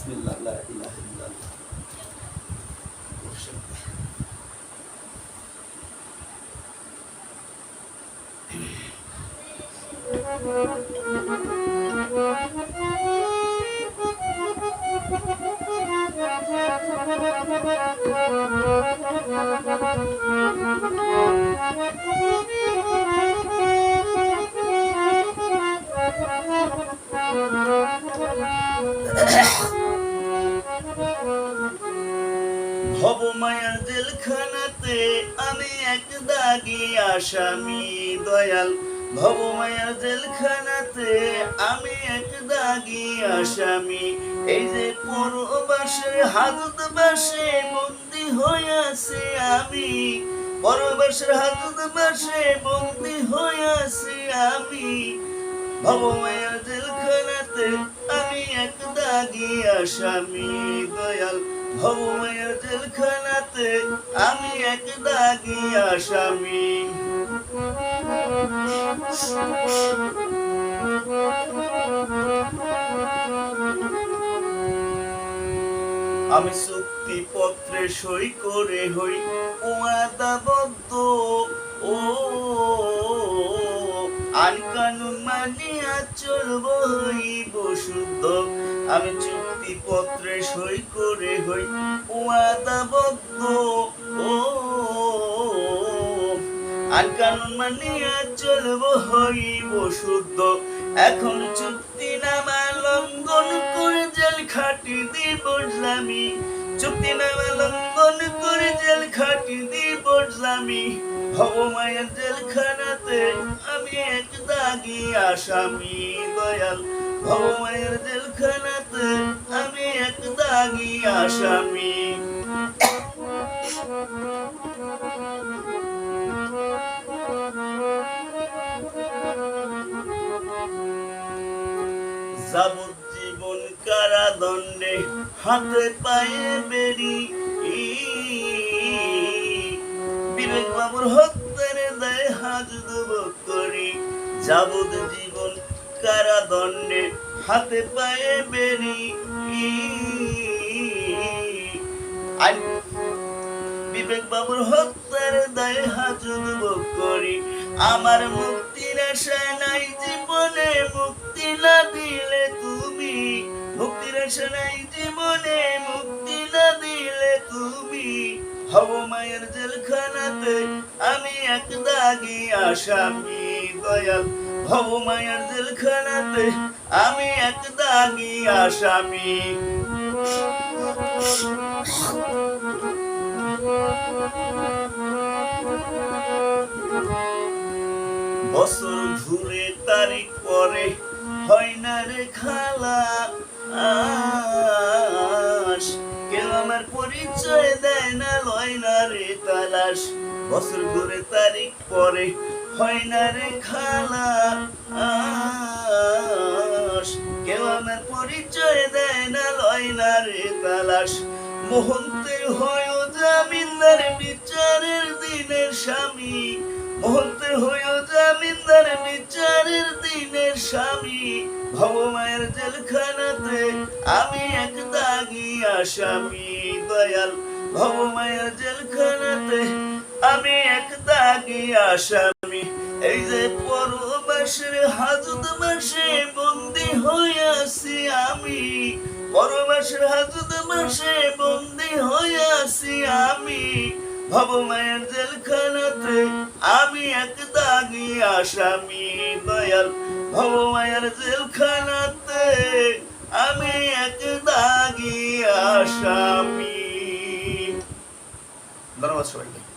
বিসমিল্লাহ লা ইলাহা ইল্লাল্লাহ ভবমায়ার জেলখানাতে আমি এক দাগি আসামি দয়াল। ভবমায়ার জেলখানাতে আমি এক দাগি আসামি। এই যে পরবাসে হাজত বাসে বন্দি হইয়াছি আমি। পরবাসের হাজত বাসে বন্দি হইয়াছি আমি। ভবমায়ার জেলখানাতে আমি এক দাগি আসামি দয়াল। আমি এক দাগি আসামি। আমি চুক্তি পত্রে সই করে হই ওয়াদাবদ্ধ। ও আইন কানুন মানিয়া চলব হইব শুদ্ধ আমি চুক্তি পত্রে সই করে হই। ওয়াদাবদ্ধ ও, আইন কানুন মানিয়া চলব হইব শুদ্ধ। এখন চুক্তি নামা লঙ্ঘন করে জেল খাটি দি বসলামি চুক্তি নামা লঙ্ঘন করে জেল খাটি দি বসলামি ভবমায়ের জেলখানাতে আমি এক দাগি আসামি, দয়াল। ভবমায়ের জেলখানাতে আমি এক দাগি আসামি। যাবজ্জীবন কারাদণ্ডে হাতে পায়ে বেরি। বিবেক বাবুর হত্যার দায় হাজুদ করি যাবজ্জীবন কারাদণ্ডে হাতে পায়ে বেরি বিবেক বাবুর হত্যার দায় হাজুদ করি। আমার মুক্তির আশা নাই, জীবনে মুক্তি না দিলে তুমি। মুক্তির আশা নাই, জীবনে মুক্তি না দিলে তুমি। হব মায়ের জেলখানাতে আমি এক দাগি আসামি, দয়াল। হব মায়ের জেলখানাতে। আমি এক দাগি আসামি। বছর ঘুরে তারিখ পরে হয় না রে খালা। আস, কেউ আমার পরিচয় দেয় না, লয় না রে তালাশ বছর ঘুরে তারিখ পরে হয় না কেউ আমার পরিচয় দেয় না লয় না মোহন্তের হয় জামিনদার বিচারের দিনের স্বামী। মুহূর্তের হয়েও জামিনদার বিচারের দিনের স্বামী। ভবমায়ের জেলখানাতে আমি এক দাগি আসামি, দয়াল। ভবমায়ের জেলখানাতে আমি এক দাগি আসামি। এই যে পরবাসের হাজত মাসে বন্দি হইয়াছি আমি, পরবাসের হাজত মাসে বন্দি হইয়াছি আমি ভবমায়ের জেলখানাতে আমি এক দাগি আসামি দয়াল ভবমায়ের জেলখানাতে আমি এক দাগি আসামি ধন্যবাদ সবাইকে।